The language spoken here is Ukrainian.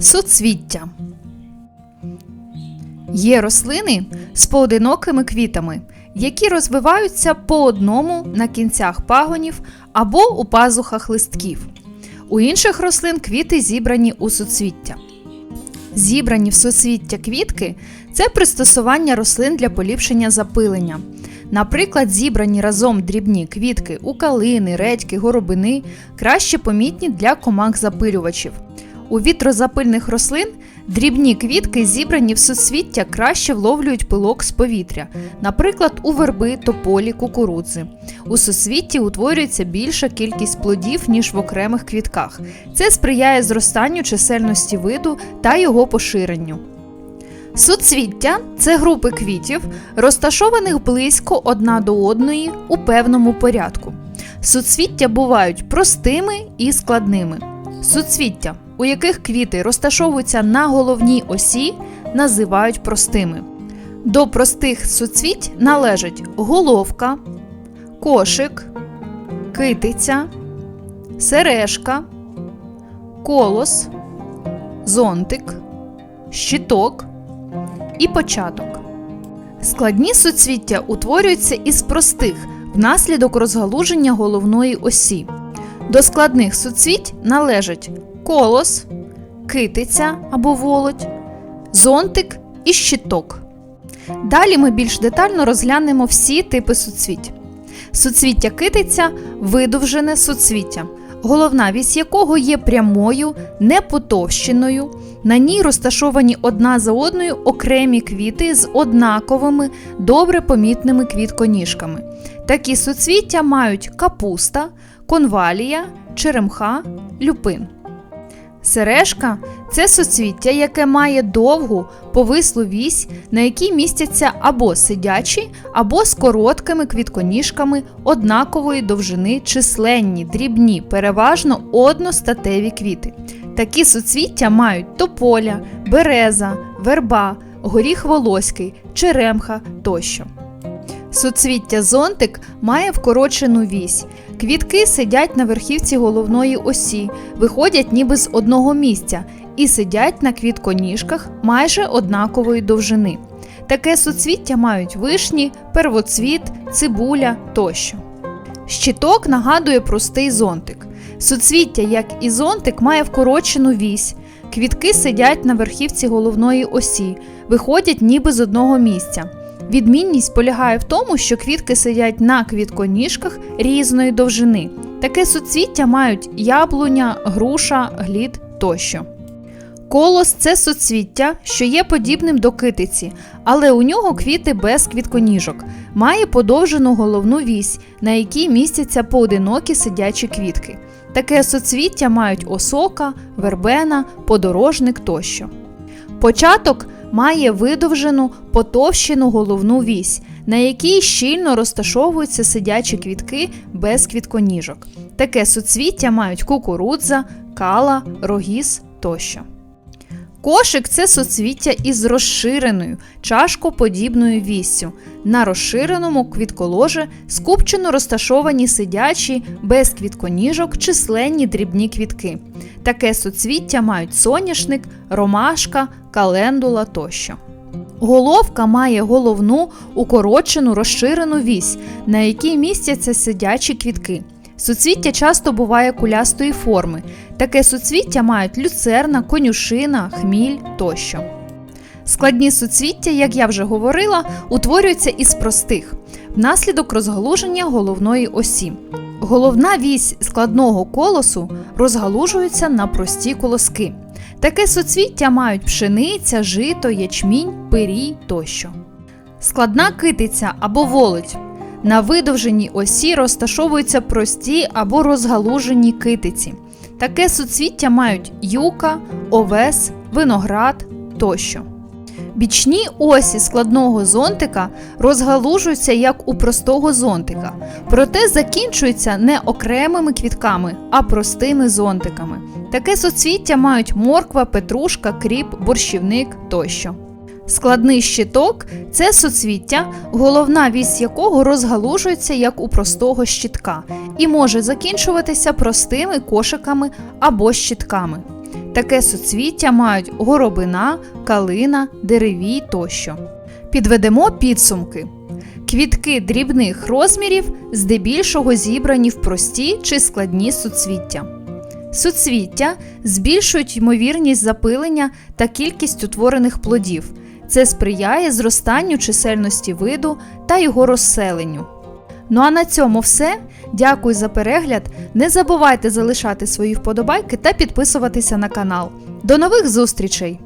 Суцвіття. Є рослини з поодинокими квітами, які розвиваються по одному на кінцях пагонів або у пазухах листків. У інших рослин квіти зібрані у суцвіття. Зібрані в суцвіття квітки це пристосування рослин для поліпшення запилення. Наприклад, зібрані разом дрібні квітки у калини, редьки, горобини краще помітні для комах запилювачів. У вітрозапильних рослин дрібні квітки, зібрані в суцвіття, краще вловлюють пилок з повітря, наприклад, у верби, тополі, кукурудзи. У суцвітті утворюється більша кількість плодів, ніж в окремих квітках. Це сприяє зростанню чисельності виду та його поширенню. Суцвіття це групи квітів, розташованих близько одна до одної у певному порядку. Суцвіття бувають простими і складними. Суцвіття, у яких квіти розташовуються на головній осі, називають простими. До простих суцвіть належать головка, кошик, китиця, сережка, колос, зонтик, щиток і початок. Складні суцвіття утворюються із простих внаслідок розгалуження головної осі. До складних суцвіть належать колос, китиця або волоть, зонтик і щиток. Далі ми більш детально розглянемо всі типи суцвіть. Суцвіття китиця видовжене суцвіття, головна вісь якого є прямою, не потовщеною. На ній розташовані одна за одною окремі квіти з однаковими, добре помітними квітконіжками. Такі суцвіття мають капуста, конвалія, черемха, люпин. Сережка це суцвіття, яке має довгу повислу вісь, на якій містяться або сидячі, або з короткими квітконіжками однакової довжини численні, дрібні, переважно одностатеві квіти. Такі суцвіття мають тополя, береза, верба, горіх волоський, черемха тощо. Суцвіття зонтик має вкорочену вісь. Квітки сидять на верхівці головної осі, виходять ніби з одного місця і сидять на квітконіжках майже однакової довжини. Таке суцвіття мають вишні, первоцвіт, цибуля тощо. Щиток нагадує простий зонтик. Суцвіття, як і зонтик, має вкорочену вісь. Квітки сидять на верхівці головної осі, виходять ніби з одного місця. Відмінність полягає в тому, що квітки сидять на квітконіжках різної довжини. Таке суцвіття мають яблуня, груша, глід тощо. Колос це суцвіття, що є подібним до китиці, але у нього квіти без квітконіжок, має подовжену головну вісь, на якій містяться поодинокі сидячі квітки. Таке суцвіття мають осока, вербена, подорожник тощо. Початок має видовжену потовщену головну вісь, на якій щільно розташовуються сидячі квітки без квітконіжок. Таке суцвіття мають кукурудза, кала, рогіз тощо. Кошик це суцвіття із розширеною чашкоподібною віссю. На розширеному квітколожі скупчено розташовані сидячі без квітконіжок численні дрібні квітки. Таке суцвіття мають соняшник, ромашка, календула тощо. Головка має головну укорочену розширену вісь, на якій містяться сидячі квітки. Суцвіття часто буває кулястої форми. Таке суцвіття мають люцерна, конюшина, хміль тощо. Складні суцвіття, як я вже говорила, утворюються із простих внаслідок розгалуження головної осі. Головна вісь складного колосу розгалужується на прості колоски. Таке соцвіття мають пшениця, жито, ячмінь, пирій тощо. Складна китиця або волоть. На видовженій осі розташовуються прості або розгалужені китиці. Таке соцвіття мають юка, овес, виноград тощо. Бічні осі складного зонтика розгалужуються як у простого зонтика, проте закінчуються не окремими квітками, а простими зонтиками. Таке суцвіття мають морква, петрушка, кріп, борщівник тощо. Складний щиток це суцвіття, головна вісь якого розгалужується як у простого щитка і може закінчуватися простими кошиками або щитками. Таке суцвіття мають горобина, калина, деревій тощо. Підведемо підсумки. Квітки дрібних розмірів здебільшого зібрані в прості чи складні суцвіття. Суцвіття збільшують ймовірність запилення та кількість утворених плодів. Це сприяє зростанню чисельності виду та його розселенню. Ну а на цьому все. Дякую за перегляд. Не забувайте залишати свої вподобайки та підписуватися на канал. До нових зустрічей!